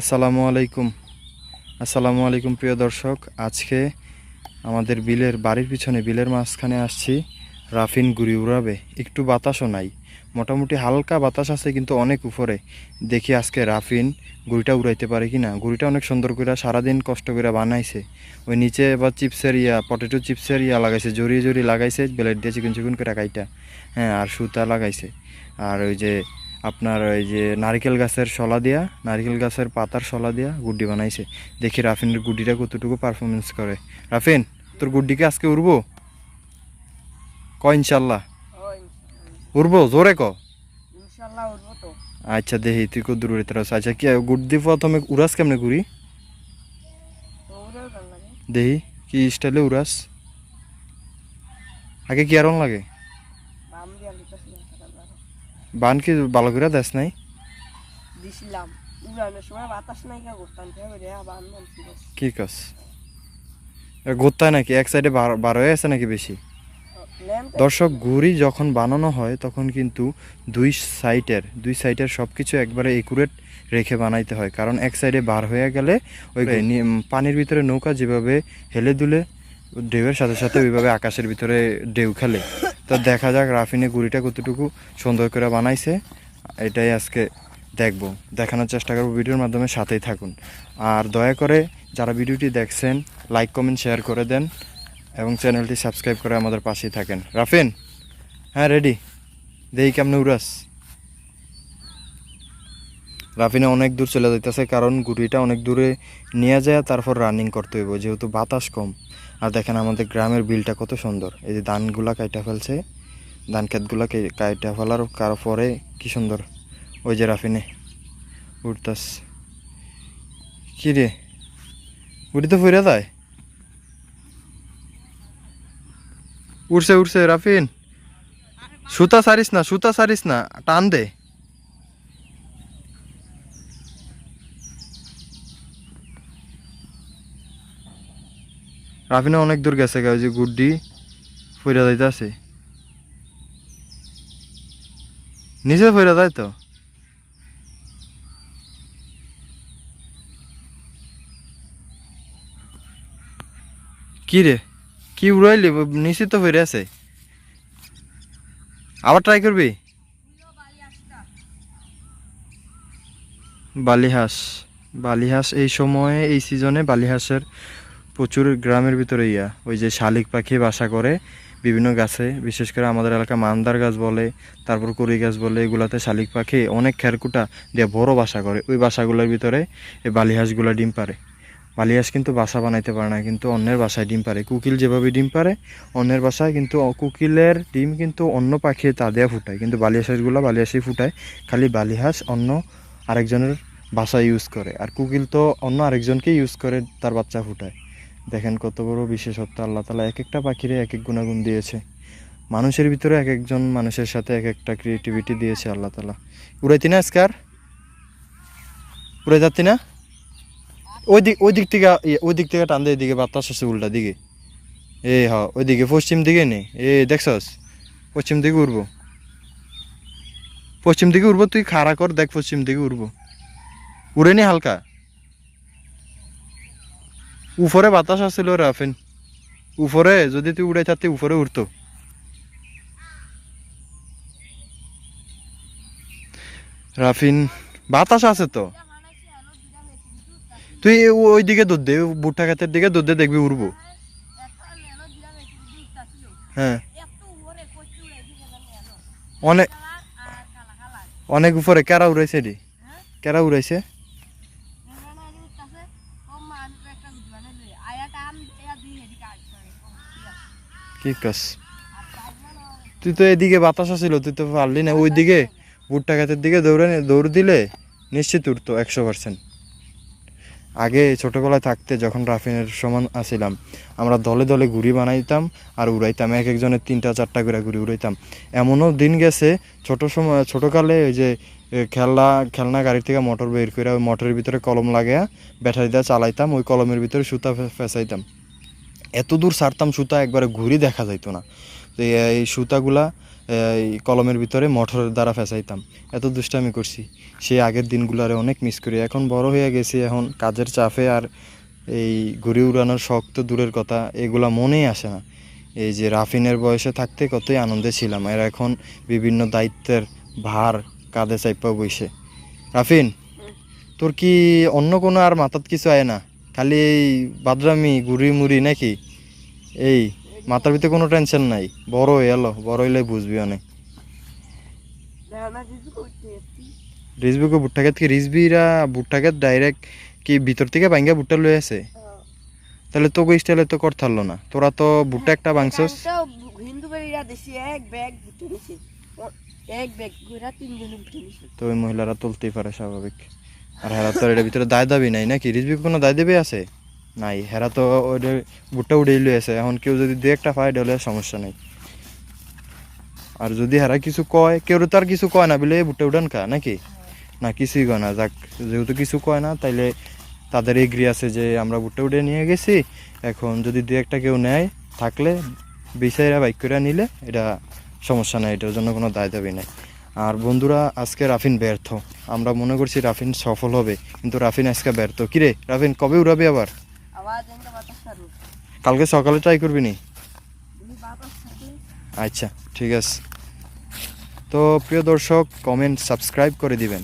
আসসালামু আলাইকুম। আসসালামু আলাইকুম প্রিয় দর্শক, আজকে আমাদের বিলের বাড়ির পিছনে, বিলের মাঝখানে আসছি রাফিন গুড়ি উড়াবে। একটু বাতাসও নাই। মোটামুটি হালকা বাতাস আছে, কিন্তু অনেক উপরে। দেখি আজকে রাফিন গুড়িটা উড়াইতে পারে কি না গুড়িটা অনেক সুন্দর করে সারাদিন কষ্ট করে বানাইছে। ওই নিচে এবার চিপসের ইয়া, পটেটো চিপসের ইয়া লাগাইছে, জড়িয়ে জড়িয়ে লাগাইছে, ব্লেড দিয়ে চিকন চিকন করে কাইটা। হ্যাঁ আর সুতা লাগাইছে। আর ওই যে আপনার ওই যে নারকেল গাছের শলা দিয়া নারকেল গাছের পাতার শলা দিয়া গুড্ডি বানাইছে। দেখি রাফিনের গুড্ডিটা কতটুকু পারফরমেন্স করে। রাফিন তোর গুড্ডিকে আজকে উড়বো? ক ইনশাল্লাহ উড়বো? জোরে ক? আচ্ছা দেখি তুই কত দূরে উড়িতে আচ্ছা কি গুড্ডি প্রথমে উড়াস কেমনে ঘুরি? দেখি কি স্টাইলে উড়াস? আগে কি আরং লাগে? বান কি ভালো করে দেশ নাই? দিছিলাম। উড়ানোর সময় বাতাস নাই কে করতাম রে বান কি কাজ গোত্তায় নাকি? এক সাইডে বার হয়ে আছে নাকি বেশি? দর্শক গুড়ি যখন বানানো হয় তখন কিন্তু দুই সাইডের দুই সাইডের সব কিছু একবারে একুরেট রেখে বানাইতে হয়। কারণ এক সাইডে বার হয়ে গেলে ওই পানির ভিতরে নৌকা যেভাবে হেলে দুলে ঢেউয়ের সাথে সাথে ওইভাবে আকাশের ভিতরে ঢেউ খেলে। তো দেখা যাক রাফিনে গুড়িটা কতটুকু সুন্দর করে বানাইছে। এটাই আজকে দেখব। দেখানোর চেষ্টা করব ভিডিওর মাধ্যমে, সাথেই থাকুন। আর দয়া করে যারা ভিডিওটি দেখছেন, লাইক, কমেন্ট, শেয়ার করে দেন এবং চ্যানেলটি সাবস্ক্রাইব করে আমাদের পাশেই থাকেন। রাফিন হ্যাঁ রেডি? দেই কেমনে উড়াস? রাফিনে অনেক দূর চলে যাইতেছে, কারণ গুটিটা অনেক দূরে নিয়ে যায়, তারপর রানিং করতে হইব, যেহেতু বাতাস কম। আর দেখেন আমাদের গ্রামের বিলটা কত সুন্দর। এই যে ধানগুলা কাইটা ফেলছে ধান ক্ষেতগুলা কাইটা ফেলার কার পরে কি সুন্দর। ওই যে রাফিনে উঠতাস কি রে? উড়ি তো ফুরে দেয় উঠছে উঠছে রাফিন। সুতা সারিস না, সুতা সারিস না, টান দে। রাফিনে অনেক দূর গেছে ওই যে গুড্ডি ফইরা যাইতে আছে নিচে ফইরা যায় তো? কি রে? কি উড়াইলি? নিচে তো ফিরে আছে। আবার ট্রাই করবি? বালিহাঁস। বালিহাঁস এই সময়ে, এই সিজনে বালিহাঁসের প্রচুর গ্রামের ভিতরে ইয়া, ওই যে শালিক পাখি বাসা করে, বিভিন্ন গাছে, বিশেষ করে আমাদের এলাকা মান্দার গাছ বলে, তারপর কড়ি গাছ বলে, এগুলাতে শালিক পাখি অনেক খেরকুটা দিয়ে বড় বাসা করে। ওই বাসাগুলোর ভিতরে এই বালিহাঁসগুলো ডিম পারে বালিহাঁস কিন্তু বাসা বানাইতে পারে না, কিন্তু অন্যের বাসায় ডিম পারে কুকিল যেভাবে ডিম পারে অন্যের বাসায় কিন্তু কুকিলের ডিম কিন্তু অন্য পাখি তা দেয়া ফুটায়। কিন্তু বালিহাঁসগুলো বালিহাঁসই ফুটায়, খালি বালিহাঁস অন্য আরেকজনের বাসা ইউজ করে। আর কুকিল তো অন্য আরেকজনকে ইউজ করে, তার বাচ্চা ফুটায়। দেখেন কত বড় বিশেষত্ব আল্লাহ তালা এক একটা পাখিরে এক এক গুণাগুণ দিয়েছে। মানুষের ভিতরে এক একজন মানুষের সাথে এক একটা ক্রিয়েটিভিটি দিয়েছে আল্লাহ তালা। উড়াইতি না আজকার? উড়ে যাচ্ছি না? ওই দিক ওই দিক থেকে ইয়ে, ওই দিক থেকে টান এদিকে বাতাস আছে উল্টা দিকে। এ হ ওইদিকে পশ্চিম দিকে নে। এ দেখছস? পশ্চিম দিকে উড়বো। পশ্চিম দিকে উড়বো তুই খাড়া কর দেখ পশ্চিম দিকে উড়বো। উড়ে নি হালকা। উপরে বাতাস আসছিল রাফেন উপরে, যদি তুই উড়ে থাকতে উপরে উড়তো। রাফিন, বাতাস আছে তো? তুই ওই দিকে দুধ দে ভুট্টা ক্ষেতের দিকে দুধ দেখবি উড়বো। হ্যাঁ। অনেক অনেক উপরে, কেরা উড়াইছে রে কেরা উড়াইছে? কি তুই তো এদিকে বাতাস আসছিল তুই তো পারলি না। ওই দিকে ভুট্টা ক্ষেতের দিকে দৌড়ে দৌড় দিলে নিশ্চিত উঠতো একশো পার্সেন্ট আগে ছোটোবেলায় থাকতে যখন রাফিনের সমান আসিলাম আমরা দলে দলে ঘুড়ি বানাইতাম আর উড়াইতাম, এক একজনের তিনটা চারটা করে ঘুড়ি উড়াইতাম। এমনও দিন গেছে, ছোট সময় ছোটোকালে ওই যে খেলনা খেলনা গাড়ি থেকে মোটর বের করে ওই মোটরের ভিতরে কলম লাগাইয়া ব্যাটারি দিয়ে চালাইতাম, ওই কলমের ভিতরে সুতা ফেসাইতাম। এত দূর ছাড়তাম, সুতা একবারে ঘুরি দেখা যাইতো না। তো এই- সুতাগুলা এই কলমের ভিতরে মোটরের দ্বারা ফেসাইতাম। এত দুষ্টামি করছি। সেই আগের দিনগুলারে অনেক মিস করি। এখন বড় হয়ে গেছি, এখন কাজের চাপে আর এই ঘুরে উড়ানোর শখ তো দূরের কথা, এগুলা মনেই আসে না। এই যে রাফিনের বয়সে থাকতে কতই আনন্দে ছিলাম। আর এখন বিভিন্ন দায়িত্বের ভার কাঁধে চাইপা বইসে রাফিন, তোর কি অন্য কোনো আর মাথাত কিছু আয় না? খালি এই বাদরামি, গুড়ি মুড়ি নাকি? এই, মাথার ভিতরে কোনো টেনশন নাই। বড় হয়ে এলো, বড় হইলে বুঝবি অনেক। রিজবিকে ভুট্টা খেত কি? রিজবিরা ভুট্টা খেত ডাইরেক্ট কি ভিতর থেকে ভাঙ্গা ভুট্টা লয়ে আছে তাহলে তো তোকে স্টাইলে তো করতে পারল না। তোরা তো ভুট্টা একটা বাংছস হিন্দু বাড়িরা দেশি এক ব্যাগ তো ওই মহিলারা তুলতেই পারে স্বাভাবিক। আর হেরা তো এটার ভিতরে দায় দাবি নাই নাকি? রিজবিকে কোনো দায় দেবে আছে? নাই, হেরা তো ওইটা ভুট্টা উড়েই লয়ে আছে এখন কেউ যদি দু একটা পায় তাহলে সমস্যা নেই। আর যদি হেরা কিছু কয়, কেউ তো আর কিছু কয় না, বলে "এই ভুট্টা উঠান কা, নাকি? না, কিছুই কয় না। যাক, যেহেতু কিছু কয় না, তাইলে তাদের এগ্রি আছে যে আমরা ভুট্টা উঠে নিয়ে গেছি। এখন যদি দু একটা কেউ নেয়, থাকলে বিষয়রা বাইক করে নিলে, এটা সমস্যা নেই এটার জন্য কোনো দায় দাবি নেই। আর বন্ধুরা আজকে রাফিন ব্যর্থ। আমরা মনে করছি রাফিন সফল হবে কিন্তু রাফিন আজকে ব্যর্থ। কিরে রাফিন কবে উড়াবে আবার? কালকে সকালে ট্রাই করবি নি? আচ্ছা ঠিক আছে। তো প্রিয় দর্শক কমেন্ট সাবস্ক্রাইব করে দিবেন।